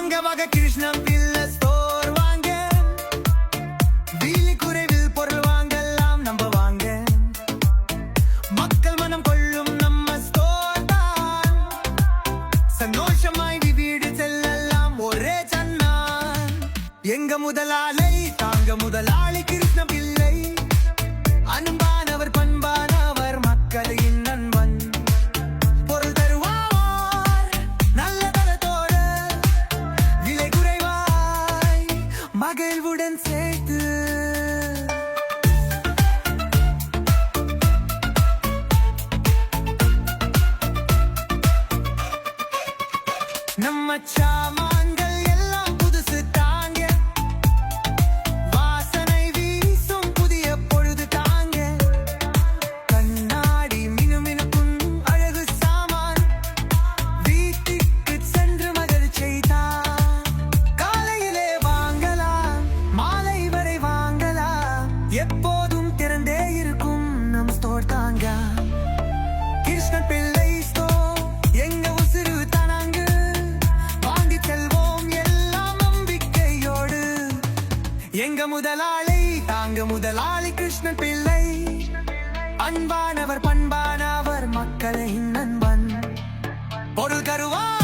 வாங்க கிருஷ்ணம் பில்ல ஸ்டோர் வாங்க. வீலி குறைவில் பொருள் வாங்கலாம் நம்ம வாங்க. மக்கள் மனம் கொள்ளும் நம்ம ஸ்டோர் தான். சந்தோஷமாய் வீடு செல்லலாம் ஒரே சன்னான். எங்க முதலாளை தாங்க முதலாளி கிருஷ்ண பிள்ளை. அன்பானவர் பண்ண நம்ம எங்க முதலாளி தாங்க முதலாளி கிருஷ்ணன் பிள்ளை. அன்பானவர் பண்பானவர் மக்களை நண்பன் பொருள் கருவா